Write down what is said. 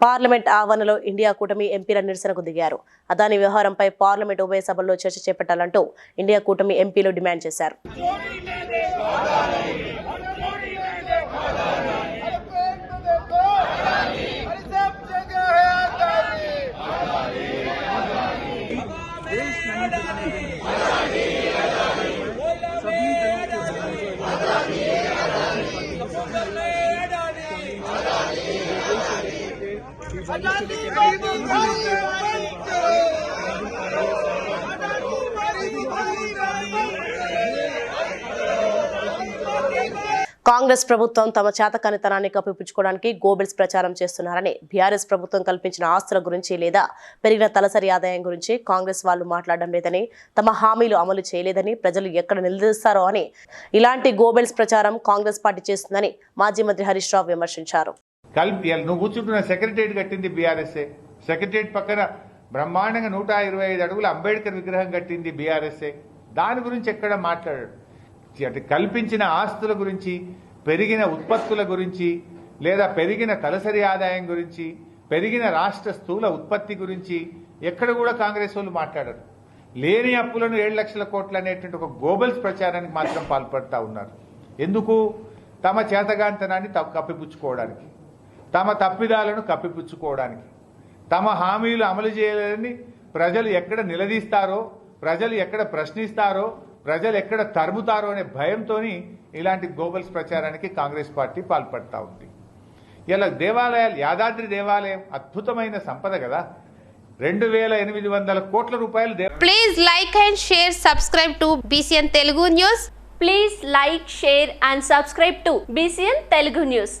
Parliament ఆవరణలో India కూటమి ఎంపీల నిరసనకు దిగారు అదాని వ్యవహారంపై పార్లమెంట్ ఉభయ సభల్లో చర్చ చేపట్టాలంటూ ఇండియా కూటమి ఎంపీలు డిమాండ్ చేశారు Yeah. కాంగ్రెస్ ప్రభుత్వం తమ చేతకానితనాన్ని కప్పిపుచ్చుకోవడానికి గోబెల్స్ ప్రచారం చేస్తున్నారని బీఆర్ఎస్ ప్రభుత్వం కల్పించిన ఆస్తుల గురించి లేదా పెరిగిన తలసరి ఆదాయం గురించి కాంగ్రెస్ వాళ్ళు మాట్లాడడం లేదని తమ హామీలు అమలు చేయలేదని ప్రజలు ఎక్కడ నిలదీస్తారో అని ఇలాంటి గోబెల్స్ ప్రచారం కాంగ్రెస్ పార్టీ చేస్తుందని మాజీ మంత్రి హరీష్ రావు విమర్శించారు. కలిపి నువ్వు కూర్చుంటున్న సెక్రటరియట్ కట్టింది బీఆర్ఎస్ఏ. సెక్రటరియట్ పక్కన బ్రహ్మాండంగా నూట ఇరవై ఐదు అడుగుల అంబేద్కర్ విగ్రహం కట్టింది బీఆర్ఎస్ఏ. దాని గురించి ఎక్కడ మాట్లాడాడు? అంటే కల్పించిన ఆస్తుల గురించి పెరిగిన ఉత్పత్తుల గురించి లేదా పెరిగిన తలసరి ఆదాయం గురించి పెరిగిన రాష్ట్ర స్థూల ఉత్పత్తి గురించి ఎక్కడ కూడా కాంగ్రెస్ వాళ్ళు మాట్లాడరు. లేని అప్పులను ఏడు లక్షల కోట్లు అనేటువంటి ఒక గోబల్స్ ప్రచారానికి మాత్రం పాల్పడతా ఉన్నారు. ఎందుకు? తమ చేతగాంతనాన్ని త- కప్పిపుచ్చుకోవడానికి. తమ తప్పిదాలను కప్పిపుచ్చుకోవడానికి తమ హామీలు అమలు చేయలేదని ప్రజలు ఎక్కడ నిలదీస్తారో ప్రజలు ఎక్కడ ప్రశ్నిస్తారో ప్రజలు ఎక్కడ తరుముతారో అనే భయంతోని ఇలాంటి గోబల్స్ ప్రచారానికి కాంగ్రెస్ పార్టీ పాల్పడతా ఉంది. ఇలా దేవాలయాలు యాదాద్రి దేవాలయం అద్భుతమైన సంపద కదా. రెండు వేల ఎనిమిది వందల కోట్ల రూపాయలు please like and share subscribe to BCN Telugu news please like share and subscribe to BCN Telugu news